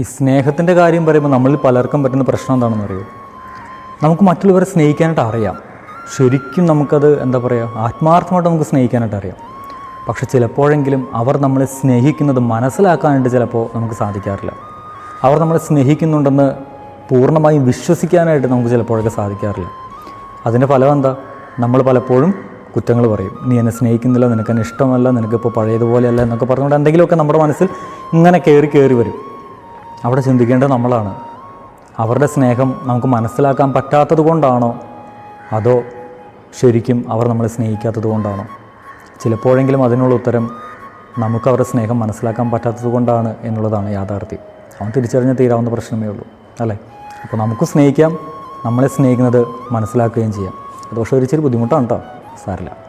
ഈ സ്നേഹത്തിന്റെ കാര്യം പറയുമ്പോൾ നമ്മളിൽ പലർക്കും പറ്റുന്ന പ്രശ്നം എന്താണെന്ന് അറിയോ നമുക്ക് മറ്റുള്ളവരെ സ്നേഹിക്കാനായിട്ട് അറിയാം. ശരിക്കും നമുക്കത് എന്താ പറയുക ആത്മാർത്ഥമായിട്ട് നമുക്ക് സ്നേഹിക്കാനായിട്ട് അറിയാം. പക്ഷെ ചിലപ്പോഴെങ്കിലും അവർ നമ്മളെ സ്നേഹിക്കുന്നത് മനസ്സിലാക്കാനായിട്ട് ചിലപ്പോൾ നമുക്ക് സാധിക്കാറില്ല. അവർ നമ്മളെ സ്നേഹിക്കുന്നുണ്ടെന്ന് പൂർണമായും വിശ്വസിക്കാനായിട്ട് നമുക്ക് ചിലപ്പോഴൊക്കെ സാധിക്കാറില്ല. അതിന്റെ ഫലം എന്താ? നമ്മൾ പലപ്പോഴും കുറ്റങ്ങൾ പറയും. നീ എന്നെ സ്നേഹിക്കുന്നില്ല നിനക്ക് എന്നെ ഇഷ്ടമല്ല നിനക്കിപ്പോൾ പഴയതുപോലെയല്ല എന്നൊക്കെ പറഞ്ഞുകൊണ്ട് എന്തെങ്കിലുമൊക്കെ നമ്മുടെ മനസ്സിൽ ഇങ്ങനെ കയറി കയറി വരും. അവിടെ ചിന്തിക്കേണ്ടത് നമ്മളാണ്. അവരുടെ സ്നേഹം നമുക്ക് മനസ്സിലാക്കാൻ പറ്റാത്തത് കൊണ്ടാണോ? അതോ ശരിക്കും അവർ നമ്മളെ സ്നേഹിക്കാത്തത് കൊണ്ടാണോ? ചിലപ്പോഴെങ്കിലും അതിനുള്ള ഉത്തരം നമുക്ക് അവരുടെ സ്നേഹം മനസ്സിലാക്കാൻ പറ്റാത്തത് കൊണ്ടാണ് എന്നുള്ളതാണ് യാഥാർത്ഥ്യം. അവൻ തിരിച്ചറിഞ്ഞ് തീരാവുന്ന പ്രശ്നമേ ഉള്ളൂ അല്ലേ? അപ്പോൾ നമുക്ക് സ്നേഹിക്കാം നമ്മളെ സ്നേഹിക്കുന്നത് മനസ്സിലാക്കുകയും ചെയ്യാം. ദോഷം ഒരിച്ചിരി ബുദ്ധിമുട്ടാണ് കേട്ടോ സാരില്ല